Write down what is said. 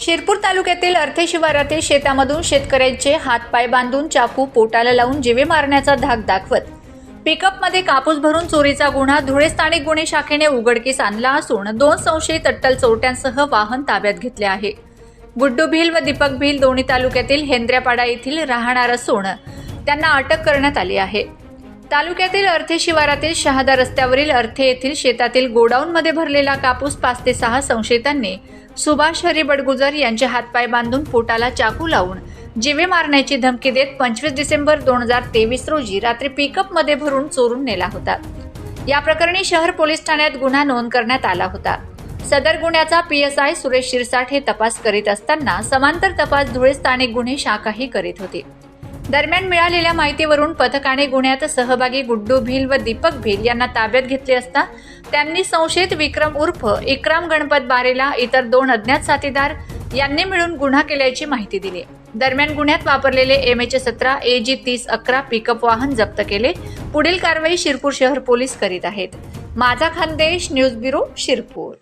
शिरपूर तालुक्यातील अर्थे शिवारातील शेतामधून शेतकऱ्यांचे हातपाय बांधून चाकू पोटाला लावून जिवे मारण्याचा धाक दाखवत. पिकअपमध्ये कापूस भरून चोरीचा गुन्हा धुळे स्थानिक गुन्हे शाखेने उघडकीस आणला असून दोन संशयित अट्टल चोरट्यांसह वाहन ताब्यात घेतले आहे. गुड्डू भिल व दीपक भिल दोन्ही तालुक्यातील हेंद्र्यापाडा येथील राहणार असून त्यांना अटक करण्यात आली आहे. तालुक्यातील अर्थे शिवारातील शहादा रस्त्यावरील अर्थे येथील शेतातील गोडाऊनमध्ये भरलेला कापूस पाच ते सहा संशयितांनी सुभाष हरी बडगुजर यांचे हातपाय बांधून पोटाला चाकू लावून जीवे मारण्याची धमकी देत पंचवीस डिसेंबर दोन हजार तेवीस रोजी रात्री पिकअपमध्ये भरून चोरून नेला होता. या प्रकरणी शहर पोलीस ठाण्यात गुन्हा नोंद करण्यात आला होता. सदर गुन्ह्याचा P S I Suresh Shirsath हे तपास करीत असताना समांतर तपास धुळे स्थानिक गुन्हे शाखाही करीत होती. दरम्यान मिळालेल्या माहितीवरून पथकाने गुन्ह्यात सहभागी गुड्डू भिल व दीपक भिल यांना ताब्यात घेतले असता त्यांनी संशयित विक्रम उर्फ इक्राम गणपत बारेला इतर दोन अज्ञात साथीदार यांनी मिळून गुन्हा केल्याची माहिती दिली. दरम्यान गुन्ह्यात वापरलेले एम एच सतरा ए जी तीस अकरा पिकअप वाहन जप्त केले. पुढील कारवाई शिरपूर शहर पोलीस करीत आहेत. माझा खानदेश न्यूज ब्युरो शिरपूर.